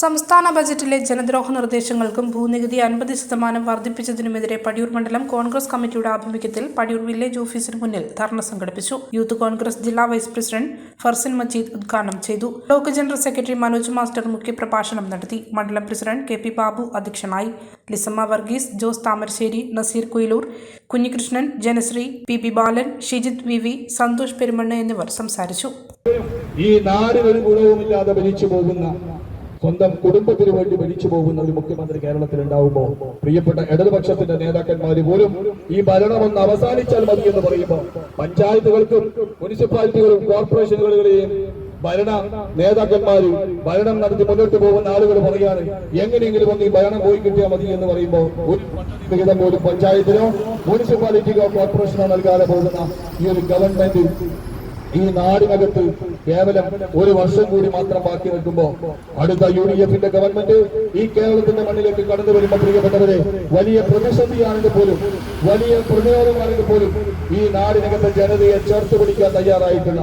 സംസ്ഥാന ബജറ്റിലെ ജനദ്രോഹ നിർദ്ദേശങ്ങൾക്കും ഭൂനികുതി അൻപത് ശതമാനം വർദ്ധിപ്പിച്ചതിനുമെതിരെ പടിയൂർ മണ്ഡലം കോൺഗ്രസ് കമ്മിറ്റിയുടെ ആഭിമുഖ്യത്തിൽ പടിയൂർ വില്ലേജ് ഓഫീസിന് മുന്നിൽ ധർണ സംഘടിപ്പിച്ചു. യൂത്ത് കോൺഗ്രസ് ജില്ലാ വൈസ് പ്രസിഡന്റ് ഫർസിൻ മജീദ് ഉദ്ഘാടനം ചെയ്തു. Block general secretary Manoj master മുഖ്യപ്രഭാഷണം നടത്തി. മണ്ഡലം പ്രസിഡന്റ് കെ പി ബാബു അധ്യക്ഷനായി. Lisamma Varghese Jose Thamarassery Nazeer Kuyilur Kunhikrishnan Janasree P P Balan Shijith V V Santhosh Perumanna എന്നിവർ സംസാരിച്ചു. ഈ നാടിന് ഒരു ഗുണവുമില്ലാതെ ഭരിച്ചു പോകുന്ന സ്വന്തം കുടുംബത്തിന് വേണ്ടി മരിച്ചു പോകുന്ന ഒരു മുഖ്യമന്ത്രി കേരളത്തിൽ ഉണ്ടാവുമ്പോൾ പ്രിയപ്പെട്ട ഇടതുപക്ഷത്തിന്റെ നേതാക്കന്മാര് പോലും ഈ ഭരണം ഒന്ന് അവസാനിച്ചാൽ മതി എന്ന് പറയുമ്പോൾ പഞ്ചായത്തുകൾക്കും മുനിസിപ്പാലിറ്റികളും കോർപ്പറേഷനുകളുടെയും ഭരണ നേതാക്കന്മാര് ഭരണം നടത്തി മുന്നോട്ട് പോകുന്ന ആളുകൾ പറയാണ് എങ്ങനെയെങ്കിലും ഒന്ന് ഈ ഭരണം പോയി കിട്ടിയാൽ മതി എന്ന് പറയുമ്പോൾ ഒരു വിഹിതം പോലും പഞ്ചായത്തിനോ മുനിസിപ്പാലിറ്റിക്കോ കോർപ്പറേഷനോ നൽകാതെ പോകുന്ന ഈ ഒരു ഗവൺമെന്റ് ഈ നാടിനകത്ത് കേവലം ഒരു വർഷം കൂടി മാത്രം ബാക്കി നിൽക്കുമ്പോ അടുത്ത യു ഡി എഫിന്റെ ഗവൺമെന്റ് ഈ കേരളത്തിന്റെ മണ്ണിലേക്ക് കടന്നു വരുമ്പോൾ പ്രിയപ്പെട്ടവരെ വലിയ പ്രതിസന്ധിയാണെങ്കിൽ പോലും വലിയ പ്രതിരോധമാണെങ്കിൽ പോലും ഈ നാടിനകത്തെ ജനതയെ ചേർത്ത് പിടിക്കാൻ തയ്യാറായിട്ടുള്ള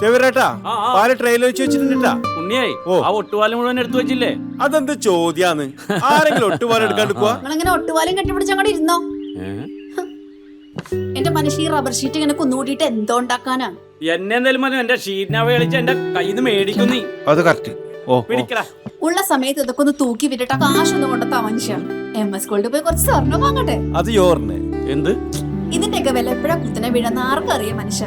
ചെവിരേട്ടാ ആ, ആ. പാൽ ട്രെയിലർ വെച്ച് വെച്ചിട്ടുണ്ടാ ഉണ്ണിയായി ഓ. ആ ഒട്ടുപാലം മുഴുവൻ എടുത്തു വെച്ചില്ലേ? അതെന്ത് ചോദ്യാന്ന്? ആരെങ്കിലും ഒട്ടുപാലം എടുക്കാൻ എടുക്കുക നിങ്ങളിങ്ങനെ ഒട്ടുപാലം കെട്ടിപ്പിടിച്ച് അങ്ങോട്ട് ഇരുന്നോ? എന്റെ മനുഷ്യ ഈ റബ്ബർ ഷീറ്റ് ഇങ്ങനെ കുന്നുകൂട്ടിയിട്ട് എന്തോ ഉണ്ടാക്കാനാ? എന്നെ എന്തായാലും മതി എന്റെ ഷീറ്റിനാവ കളിച്ച് എന്റെ കയ്യിൽ നിന്ന് മേടിക്കും നീ. അത് കറക്റ്റ് ഓ പിടിക്കടാ. ഉള്ള സമയത്ത് ഇതൊക്കെ ഒന്ന് തൂക്കി വിട്ടിട്ട് കാശൊന്നും കൊണ്ടെത്താ മനുഷ്യ എം എസ് സ്കൂളിൽ പോയി കുറച്ച് സ്വർണം വാങ്ങട്ടെ? അത് എന്ത്? ഇതിന്റെയൊക്കെ വില എപ്പോഴാ കുത്തനെ വീഴുന്ന ആർക്കറിയാം മനുഷ്യ.